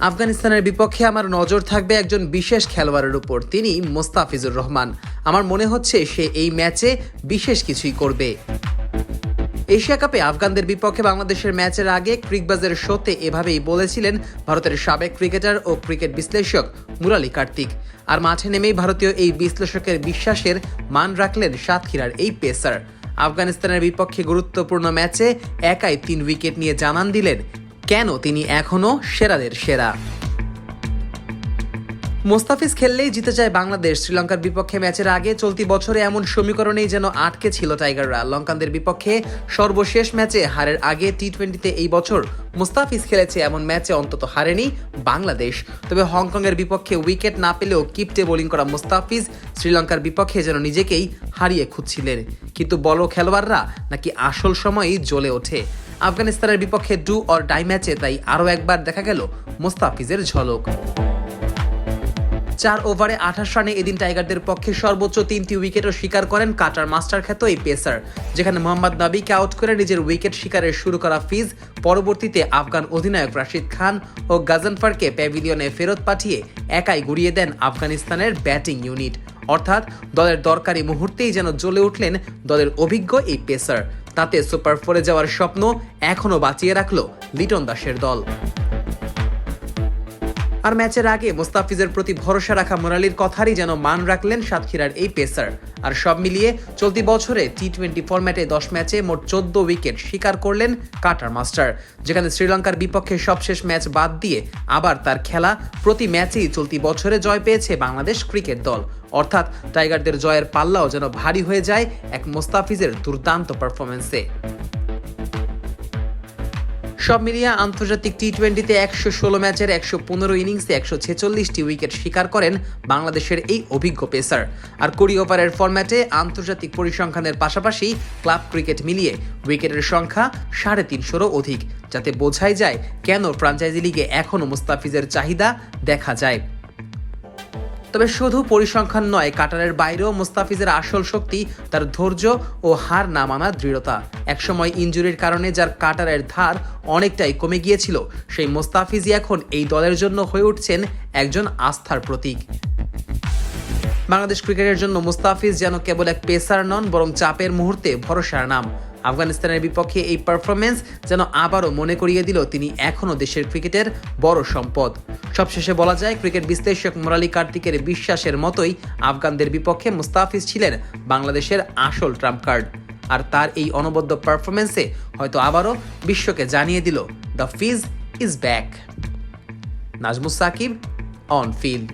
আফগানিস্তানের বিপক্ষে আমার নজর থাকবে একজন বিশেষ খেলোয়াড়ের উপর, তিনি মোস্তাফিজুর রহমান। আমার মনে হচ্ছে সে এই ম্যাচে বিশেষ কিছুই করবে। এশিয়া কাপে আফগানদের বিপক্ষে বাংলাদেশের ম্যাচের আগে ক্রিকবাজের শোতে এভাবেই বলেছিলেন ভারতের সাবেক ক্রিকেটার ও ক্রিকেট বিশ্লেষক মুরালি কার্তিক। আর মাঠে নেমেই ভারতীয় এই বিশ্লেষকের বিশ্বাসের মান রাখলেন সাতক্ষীরার এই পেসার। আফগানিস্তানের বিপক্ষে গুরুত্বপূর্ণ ম্যাচে একাই তিন উইকেট নিয়ে জানান দিলেন কেন তিনি এখনও সেরাদের সেরা? মোস্তাফিজ খেললেই জিতে যায় বাংলাদেশ। শ্রীলঙ্কার বিপক্ষে ম্যাচের আগে চলতি বছরে এমন সমীকরণেই যেন আটকে ছিল টাইগাররা। লঙ্কানদের বিপক্ষে সর্বশেষ ম্যাচে হারের আগে টি টোয়েন্টিতে এই বছর মুস্তাফিজ খেলেছে এমন ম্যাচে অন্তত হারেনি বাংলাদেশ। তবে হংকংয়ের বিপক্ষে উইকেট না পেলেও কিপটে বোলিং করা মুস্তাফিজ শ্রীলঙ্কার বিপক্ষে যেন নিজেকেই হারিয়ে খুঁজছিলেন। কিন্তু বড় খেলোয়াড়রা নাকি আসল সময়েই জ্বলে ওঠে? আফগানিস্তানের বিপক্ষে ডু অর ডাই ম্যাচে তাই আরও একবার দেখা গেল মুস্তাফিজের ঝলক। চার ওভারে আঠাশ রানে এদিন টাইগারদের পক্ষে সর্বোচ্চ তিনটি উইকেটও শিকার করেন কাটার মাস্টার খ্যাত এই পেসার, যেখানে মোহাম্মদ নাবিকে আউট করে নিজের উইকেট শিকারের শুরু করা ফিজ। পরবর্তীতে আফগান অধিনায়ক রাশিদ খান ও গাজনফারকে প্যাভিলিয়নে ফেরত পাঠিয়ে একাই গুড়িয়ে দেন আফগানিস্তানের ব্যাটিং ইউনিট। অর্থাৎ দলের দরকারি মুহূর্তেই যেন জ্বলে উঠলেন দলের অভিজ্ঞ এই পেসার। তাতে সুপার ফোরে যাওয়ার স্বপ্ন এখনও বাঁচিয়ে রাখল লিটন দাসের দল। আর ম্যাচের আগে মোস্তাফিজের প্রতি ভরসা রাখা মোরালির কথারই যেন মান রাখলেন সাতক্ষীরার এই পেসার। আর সব মিলিয়ে চলতি বছরে টি টোয়েন্টি ফরম্যাটে দশ ম্যাচে মোট চোদ্দ উইকেট শিকার করলেন কাটার মাস্টার। যেখানে শ্রীলঙ্কার বিপক্ষে সবশেষ ম্যাচ বাদ দিয়ে আবার তার খেলা প্রতি ম্যাচেই চলতি বছরে জয় পেয়েছে বাংলাদেশ ক্রিকেট দল। অর্থাৎ টাইগারদের জয়ের পাল্লাও যেন ভারী হয়ে যায় এক মোস্তাফিজের দুর্দান্ত পারফরমেন্সে সব মিলিয়ে আন্তর্জাতিক টি টোয়েন্টিতে একশো ষোলো ম্যাচের একশো পনেরো ইনিংসে একশো ছেচল্লিশটি উইকেট শিকার করেন বাংলাদেশের এই অভিজ্ঞ পেসার। আর কুড়ি ওভারের ফরম্যাটে আন্তর্জাতিক পরিসংখ্যানের পাশাপাশি ক্লাব ক্রিকেট মিলিয়ে উইকেটের সংখ্যা সাড়ে তিনশোরও অধিক, যাতে বোঝাই যায় কেন ফ্রাঞ্চাইজি লিগে এখনও মুস্তাফিজের চাহিদা দেখা যায়। তবে শুধু পরিসংখ্যান নয় কাটারের বাইরেও মুস্তাফিজের আসল শক্তি, তার ধৈর্য ও হার না মানার দৃঢ়তা। একসময় ইঞ্জুরির কারণে যার কাটারের ধার অনেকটাই কমে গিয়েছিল, সেই মুস্তাফিজই এখন এই দলের জন্য হয়ে উঠছেন একজন আস্থার প্রতীক। বাংলাদেশ ক্রিকেটের জন্য মুস্তাফিজ যেন কেবল এক পেসার নন, বরং চাপের মুহূর্তে ভরসার নাম। আফগানিস্তানের বিপক্ষে এই পারফরমেন্স যেন আবারও মনে করিয়ে দিল তিনি এখনও দেশের ক্রিকেটের বড় সম্পদ। সবশেষে বলা যায়, ক্রিকেট বিশ্লেষক মোরালি কার্তিকের বিশ্বাসের মতোই আফগানদের বিপক্ষে মুস্তাফিজ ছিলেন বাংলাদেশের আসল ট্রাম্প কার্ড। আর তার এই অনবদ্য পারফরমেন্সে হয়তো আবারও বিশ্বকে জানিয়ে দিল, the Fizz is back. Nazmus Sakib, on field.